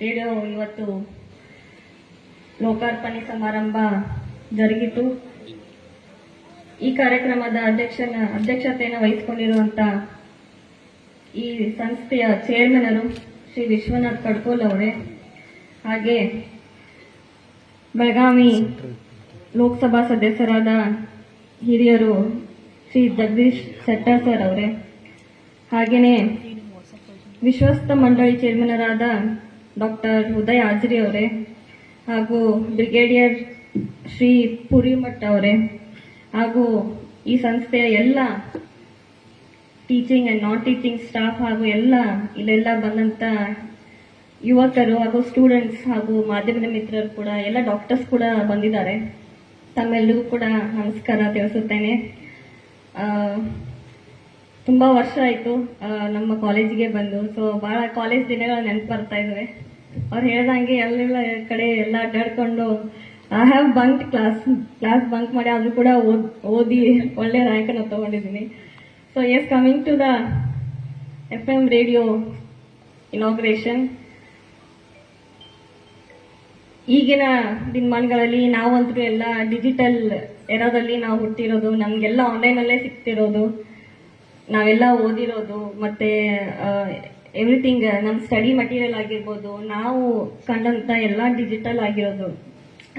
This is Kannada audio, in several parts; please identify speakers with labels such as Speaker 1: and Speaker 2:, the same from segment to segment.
Speaker 1: ರೇಡಿಯೋ ಇವತ್ತು ಲೋಕಾರ್ಪಣೆ ಸಮಾರಂಭ ಜರುಗಿತು. ಈ ಕಾರ್ಯಕ್ರಮದ ಅಧ್ಯಕ್ಷನ ಅಧ್ಯಕ್ಷತೆಯನ್ನು ವಹಿಸಿಕೊಂಡಿರುವಂತ ಈ ಸಂಸ್ಥೆಯ ಚೇರ್ಮನರು ಶ್ರೀ ವಿಶ್ವನಾಥ್ ಕಡ್ಕೋಲ್ ಅವರೇ, ಹಾಗೆ ಬೆಳಗಾವಿ ಲೋಕಸಭಾ ಸದಸ್ಯರಾದ ಹಿರಿಯರು ಶ್ರೀ ಜಗದೀಶ್ ಶೆಟ್ಟರ್ ಸರ್ ಅವರೇ, ಹಾಗೆಯೇ ವಿಶ್ವಸ್ತ ಮಂಡಳಿ ಚೇರ್ಮನರಾದ ಡಾಕ್ಟರ್ ಉದಯ್ ಆಜ್ರಿ ಅವರೇ ಹಾಗೂ ಬ್ರಿಗೇಡಿಯರ್ ಶ್ರೀ ಪುರಿಮಠ್ ಅವರೇ ಹಾಗೂ ಈ ಸಂಸ್ಥೆಯ ಎಲ್ಲ teaching and non teaching staff ಹಾಗೂ ಎಲ್ಲ ಇಲ್ಲೆಲ್ಲ ಬಂದಂತ ಯುವಕರು ಹಾಗೂ ಸ್ಟೂಡೆಂಟ್ಸ್ ಹಾಗೂ ಮಾಧ್ಯಮದ ಮಿತ್ರರು ಕೂಡ, ಎಲ್ಲ ಡಾಕ್ಟರ್ಸ್ ಕೂಡ ಬಂದಿದ್ದಾರೆ. ತಮ್ಮೆಲ್ಲರಿಗೂ ಕೂಡ ನಮಸ್ಕಾರ ತಿಳಿಸುತ್ತೇನೆ. ತುಂಬಾ ವರ್ಷ ಆಯ್ತು ನಮ್ಮ ಕಾಲೇಜಿಗೆ ಬಂದು. ಸೊ ಬಹಳ ಕಾಲೇಜ್ ದಿನಗಳು ನೆನಪು ಬರ್ತಾ ಇದಾವೆ. ಅವ್ರು ಹೇಳ್ದಂಗೆ ಎಲ್ಲ ಕಡೆ ಎಲ್ಲ ಅಡ್ಡಾಡ್ಕೊಂಡು I have bunk class class bunk ಮಾಡಿ ಆದರೂ ಕೂಡ ಓದ್ ಒಳ್ಳೆ ರ್ಯಾಂಕ್ ಅನ್ನು ತಗೊಂಡಿದ್ದೀನಿ. So as coming to the F M radio inauguration ಈಗಿನ ದಿನಮಾನಗಳಲ್ಲಿ ನಾವಂತೂ ಎಲ್ಲ ಡಿಜಿಟಲ್ ಎರದಲ್ಲಿ ನಾವು ಹುಟ್ಟಿರೋದು, ನಮಗೆಲ್ಲ ಆನ್ಲೈನಲ್ಲೇ ಸಿಗ್ತಿರೋದು. ನಾವೆಲ್ಲ ಓದಿರೋದು ಮತ್ತೆ ಎವ್ರಿಥಿಂಗ್ ನಮ್ಮ ಸ್ಟಡಿ ಮಟೀರಿಯಲ್ ಆಗಿರ್ಬೋದು, ನಾವು ಕಂಡಂತ ಎಲ್ಲ ಡಿಜಿಟಲ್ ಆಗಿರೋದು.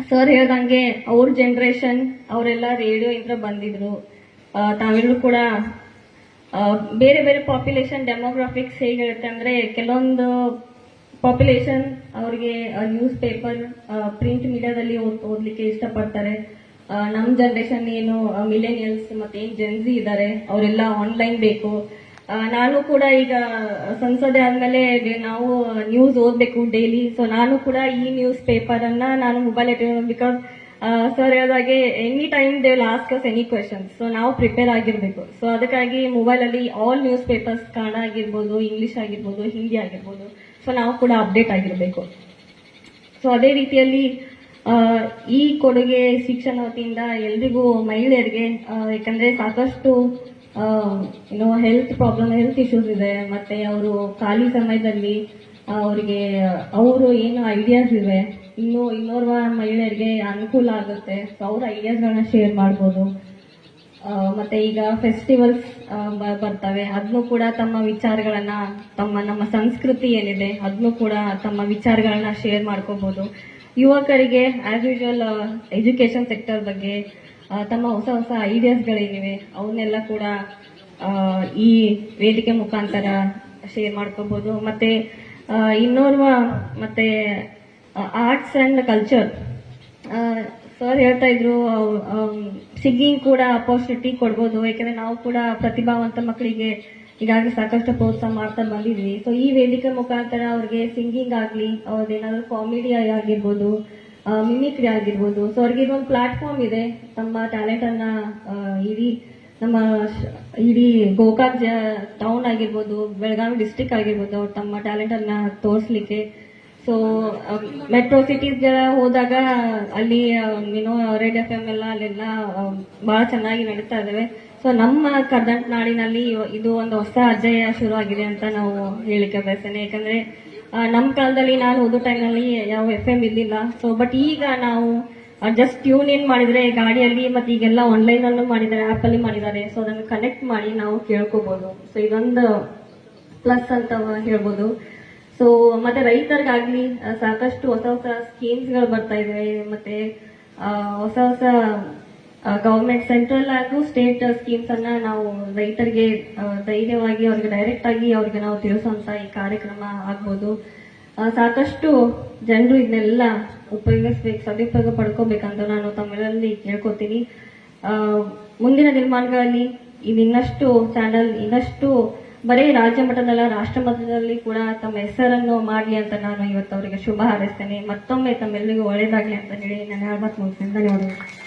Speaker 1: ಸರ್ ಹೇಳ್ದಂಗೆ ಅವ್ರ ಜನ್ರೇಷನ್ ಅವರೆಲ್ಲ ರೇಡಿಯೋ ಇಂದ ಬಂದಿದ್ರು. ತಾವೆಲ್ಲರೂ ಕೂಡ ಬೇರೆ ಬೇರೆ ಪಾಪ್ಯುಲೇಷನ್ ಡೆಮೋಗ್ರಾಫಿಕ್ಸ್ ಹೇಗಿರುತ್ತೆ ಅಂದರೆ ಕೆಲವೊಂದು ಪಾಪ್ಯುಲೇಷನ್ ಅವ್ರಿಗೆ ನ್ಯೂಸ್ ಪೇಪರ್ ಪ್ರಿಂಟ್ ಮೀಡಿಯಾದಲ್ಲಿ ಓದ್ಲಿಕ್ಕೆ ಇಷ್ಟಪಡ್ತಾರೆ. ಆ, ನಮ್ ಜನರೇಷನ್ ಏನು ಮಿಲೇನಿಯಲ್ಸ್ ಮತ್ತೆ ಏನ್ ಜೆನ್ಸಿ ಇದ್ದಾರೆ ಅವರೆಲ್ಲ ಆನ್ಲೈನ್ ಬೇಕು. ನಾನು ಕೂಡ ಈಗ ಸಂಸದೆ ಆದ್ಮೇಲೆ ನಾವು ನ್ಯೂಸ್ ಓದ್ಬೇಕು ಡೈಲಿ ಸೊ ನಾನು ಕೂಡ ಈ ನ್ಯೂಸ್ ಪೇಪರ್ ಅನ್ನ ನಾನು ಮೊಬೈಲ್ ಬಿಕಾಸ್ ಸರ್ ಹೇಳಿದಾಗೆ any time they last us any questions so ನಾವು ಪ್ರಿಪೇರ್ ಆಗಿರ್ಬೇಕು. ಸೊ ಅದಕ್ಕಾಗಿ ಮೊಬೈಲ್ ಅಲ್ಲಿ ಆಲ್ ನ್ಯೂಸ್ ಪೇಪರ್ಸ್ ಕನ್ನಡ ಆಗಿರ್ಬೋದು ಇಂಗ್ಲಿಷ್ ಆಗಿರ್ಬೋದು ಹಿಂದಿ ಆಗಿರ್ಬೋದು. ಸೊ ನಾವು ಕೂಡ ಅಪ್ಡೇಟ್ ಆಗಿರ್ಬೇಕು. ಸೊ ಅದೇ ರೀತಿಯಲ್ಲಿ ಈ ಕೊಡುಗೆ ಶಿಕ್ಷಣ ವತಿಯಿಂದ ಎಲ್ರಿಗೂ ಮಹಿಳೆಯರಿಗೆ ಯಾಕಂದ್ರೆ ಸಾಕಷ್ಟು ಏನು ಹೆಲ್ತ್ ಪ್ರಾಬ್ಲಮ್ ಹೆಲ್ತ್ ಇಶ್ಯೂಸ್ ಇದೆ. ಮತ್ತೆ ಅವರು ಖಾಲಿ ಸಮಯದಲ್ಲಿ ಅವರಿಗೆ ಅವರು ಏನು ಐಡಿಯಾಸ್ ಇವೆ, ಇನ್ನು ಇನ್ನೋರ್ವ ಮಹಿಳೆಯರಿಗೆ ಅನುಕೂಲ ಆಗುತ್ತೆ. ಸೊ ಅವ್ರ ಐಡಿಯಾಸ್ಗಳನ್ನ ಶೇರ್ ಮಾಡ್ಬೋದು. ಮತ್ತೆ ಈಗ ಫೆಸ್ಟಿವಲ್ಸ್ ಬರ್ತವೆ. ಅದನ್ನು ಕೂಡ ತಮ್ಮ ವಿಚಾರಗಳನ್ನ, ತಮ್ಮ ನಮ್ಮ ಸಂಸ್ಕೃತಿ ಏನಿದೆ ಅದನ್ನು ಕೂಡ ತಮ್ಮ ವಿಚಾರಗಳನ್ನ ಶೇರ್ ಮಾಡ್ಕೋಬಹುದು ಯುವಕರಿಗೆ ಆಸ್ ಯೂಶುವಲ್ ಎಜುಕೇಶನ್ ಸೆಕ್ಟರ್ ಬಗ್ಗೆ ತಮ್ಮ ಹೊಸ ಹೊಸ ಐಡಿಯಾಸ್ಗಳೇನಿವೆ ಅವನ್ನೆಲ್ಲ ಕೂಡ ಈ ವೇದಿಕೆ ಮುಖಾಂತರ ಶೇರ್ ಮಾಡ್ಕೋಬಹುದು ಮತ್ತೆ ಇನ್ನೋರ್ವ, ಮತ್ತೆ ಆರ್ಟ್ಸ್ ಅಂಡ್ ಕಲ್ಚರ್ ಸರ್ ಹೇಳ್ತಾ ಇದ್ರು ಸಿಂಗಿಂಗ್ ಕೂಡ ಅಪರ್ಚುನಿಟಿ ಕೊಡ್ಬೋದು. ಯಾಕಂದ್ರೆ ನಾವು ಕೂಡ ಪ್ರತಿಭಾವಂತ ಮಕ್ಕಳಿಗೆ ಈಗಾಗಲೇ ಸಾಕಷ್ಟು ಪ್ರೋತ್ಸಾಹ ಮಾಡ್ತಾ ಬಂದಿದ್ವಿ. ಸೊ ಈ ವೇದಿಕೆ ಮುಖಾಂತರ ಅವ್ರಿಗೆ ಸಿಂಗಿಂಗ್ ಆಗ್ಲಿ ಏನಾದರೂ ಕಾಮಿಡಿ ಆಗಿರ್ಬೋದು ಮಿಮಿಕ್ರಿ ಆಗಿರ್ಬೋದು. ಸೊ ಅವ್ರಿಗೆ ಇದೊಂದು ಪ್ಲಾಟ್ಫಾರ್ಮ್ ಇದೆ. ತಮ್ಮ ಟ್ಯಾಲೆಂಟ್ ಅನ್ನ ಆ, ಇಡೀ ನಮ್ಮ ಇಡೀ ಗೋಕಾಕ್ ಟೌನ್ ಆಗಿರ್ಬೋದು ಬೆಳಗಾವಿ ಡಿಸ್ಟಿಕ್ ಆಗಿರ್ಬೋದು ಅವ್ರು ತಮ್ಮ ಟ್ಯಾಲೆಂಟ್ ಅನ್ನ ತೋರಿಸ್ಲಿಕ್ಕೆ. ಸೊ ಮೆಟ್ರೋ ಸಿಟೀಸ್ ಹೋದಾಗ ಅಲ್ಲಿ ಏನೋ ರೆಡ್ ಎಫ್ ಎಂ ಎಲ್ಲ ಅಲ್ಲೆಲ್ಲ ಬಹಳ ಚೆನ್ನಾಗಿ ನಡೀತಾ ಇದಾವೆ. ಸೊ ನಮ್ಮ ಕರ್ನಾಟಕ ನಾಡಿನಲ್ಲಿ ಇದು ಒಂದು ಹೊಸ ಅಧ್ಯಾಯ ಶುರು ಆಗಿದೆ ಅಂತ ನಾವು ಹೇಳಿಕೆ ಬಯಸ್ತೇನೆ. ಯಾಕಂದ್ರೆ ನಮ್ಮ ಕಾಲದಲ್ಲಿ ನಾನು ಓದೋ ಟೈಮ್ನಲ್ಲಿ ಯಾವ ಎಫ್ ಎಂ ಇರಲಿಲ್ಲ. ಸೊ ಬಟ್ ಈಗ ನಾವು ಜಸ್ಟ್ ಟ್ಯೂನ್ ಇನ್ ಮಾಡಿದ್ರೆ, ಗಾಡಿಯಲ್ಲಿ ಮತ್ತೆ ಈಗೆಲ್ಲ ಆನ್ಲೈನ್ ಅಲ್ಲೂ ಮಾಡಿದ್ದಾರೆ ಆಪ್ ಅಲ್ಲಿ ಮಾಡಿದ್ದಾರೆ. ಸೊ ಅದನ್ನು ಕನೆಕ್ಟ್ ಮಾಡಿ ನಾವು ಕೇಳ್ಕೋಬಹುದು ಸೊ ಇದೊಂದು ಪ್ಲಸ್ ಅಂತ ಹೇಳ್ಬೋದು. ಸೊ ಮತ್ತೆ ರೈತರಿಗಾಗಲಿ ಸಾಕಷ್ಟು ಹೊಸ ಹೊಸ ಸ್ಕೀಮ್ಸ್ಗಳು ಬರ್ತಾ ಇದೆ ಮತ್ತೆ ಹೊಸ ಹೊಸ ಗವರ್ಮೆಂಟ್ ಸೆಂಟ್ರಲ್ ಹಾಗೂ ಸ್ಟೇಟ್ ಸ್ಕೀಮ್ಸ್ ಅನ್ನ ನಾವು ರೈತರಿಗೆ ಧೈರ್ಯವಾಗಿ ಅವ್ರಿಗೆ ಡೈರೆಕ್ಟ್ ಆಗಿ ಅವ್ರಿಗೆ ನಾವು ತಿಳಿಸುವಂತ ಈ ಕಾರ್ಯಕ್ರಮ ಆಗ್ಬೋದು. ಸಾಕಷ್ಟು ಜನರು ಇದನ್ನೆಲ್ಲ ಉಪಯೋಗಿಸ್ಬೇಕು, ಸದುಪಯೋಗ ಪಡ್ಕೋಬೇಕಂತ ನಾನು ತಮ್ಮಲ್ಲಿ ಕೇಳ್ಕೊತೀನಿ ಮುಂದಿನ ದಿನಮಾನಗಳಲ್ಲಿ ಇದು ಇನ್ನಷ್ಟು ಚಾನಲ್ ಇನ್ನಷ್ಟು ಬರೀ ರಾಜ್ಯ ಮಟ್ಟದಲ್ಲ, ರಾಷ್ಟ್ರ ಮಟ್ಟದಲ್ಲಿ ಕೂಡ ತಮ್ಮ ಹೆಸರನ್ನು ಮಾಡಲಿ ಅಂತ ನಾನು ಇವತ್ತು ಅವರಿಗೆ ಶುಭ ಹಾರೈಸ್ತೇನೆ. ಮತ್ತೊಮ್ಮೆ ತಮ್ಮೆಲ್ಲರಿಗೂ ಒಳ್ಳೆಯದಾಗಲಿ ಅಂತ ಹೇಳಿ ನಾನು ಹೇಳ್ಬಾರ್ದು ಮುಗಿಸ್ತೇನೆ ಧನ್ಯವಾದಗಳು.